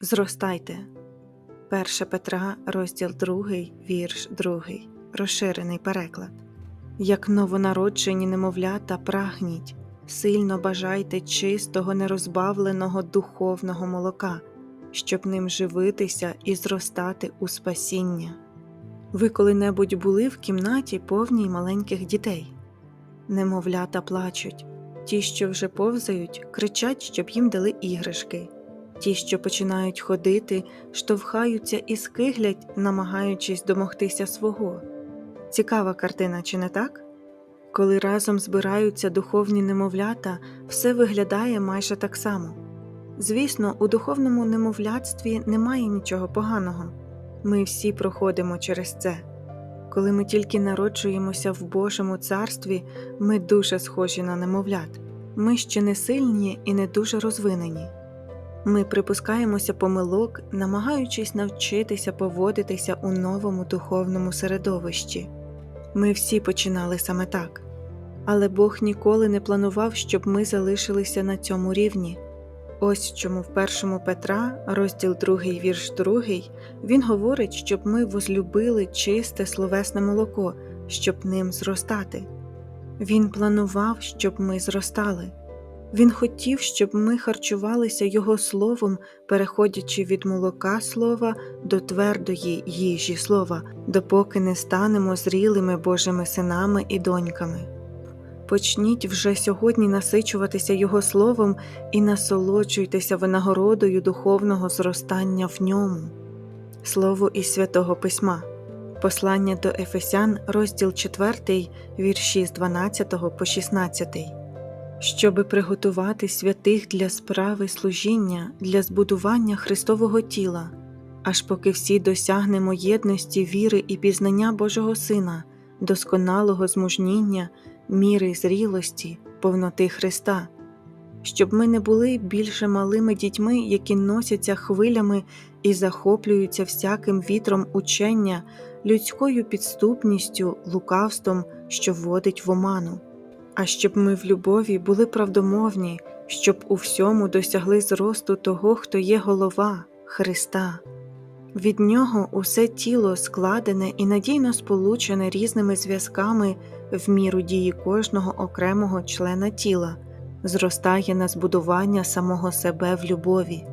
Зростайте. 1 Петра, розділ 2, вірш 2, розширений переклад. Як новонароджені немовлята, прагніть, сильно бажайте чистого, нерозбавленого духовного молока, щоб ним живитися і зростати у спасіння. Ви коли-небудь були в кімнаті повній маленьких дітей? Немовлята плачуть, ті, що вже повзають, кричать, щоб їм дали іграшки. Ті, що починають ходити, штовхаються і скиглять, намагаючись домогтися свого. Цікава картина, чи не так? Коли разом збираються духовні немовлята, все виглядає майже так само. Звісно, у духовному немовлятстві немає нічого поганого. Ми всі проходимо через це. Коли ми тільки народжуємося в Божому царстві, ми дуже схожі на немовлят. Ми ще не сильні і не дуже розвинені. Ми припускаємося помилок, намагаючись навчитися поводитися у новому духовному середовищі. Ми всі починали саме так. Але Бог ніколи не планував, щоб ми залишилися на цьому рівні. Ось чому в 1 Петра, розділ 2, вірш 2, він говорить, щоб ми возлюбили чисте словесне молоко, щоб ним зростати. Він планував, щоб ми зростали. Він хотів, щоб ми харчувалися Його словом, переходячи від молока слова до твердої їжі слова, допоки не станемо зрілими Божими синами і доньками. Почніть вже сьогодні насичуватися Його словом і насолоджуйтеся винагородою духовного зростання в ньому. Слово із святого Письма. Послання до Ефесян, розділ 4, вірші з 12 по 16 щоби приготувати святих для справи служіння, для збудування Христового тіла, аж поки всі досягнемо єдності віри і пізнання Божого Сина, досконалого змужніння, міри зрілості, повноти Христа, щоб ми не були більше малими дітьми, які носяться хвилями і захоплюються всяким вітром учення, людською підступністю, лукавством, що вводить в оману а щоб ми в любові були правдомовні, щоб у всьому досягли зросту того, хто є голова Христа. Від нього усе тіло складене і надійно сполучене різними зв'язками в міру дії кожного окремого члена тіла, зростає на збудування самого себе в любові.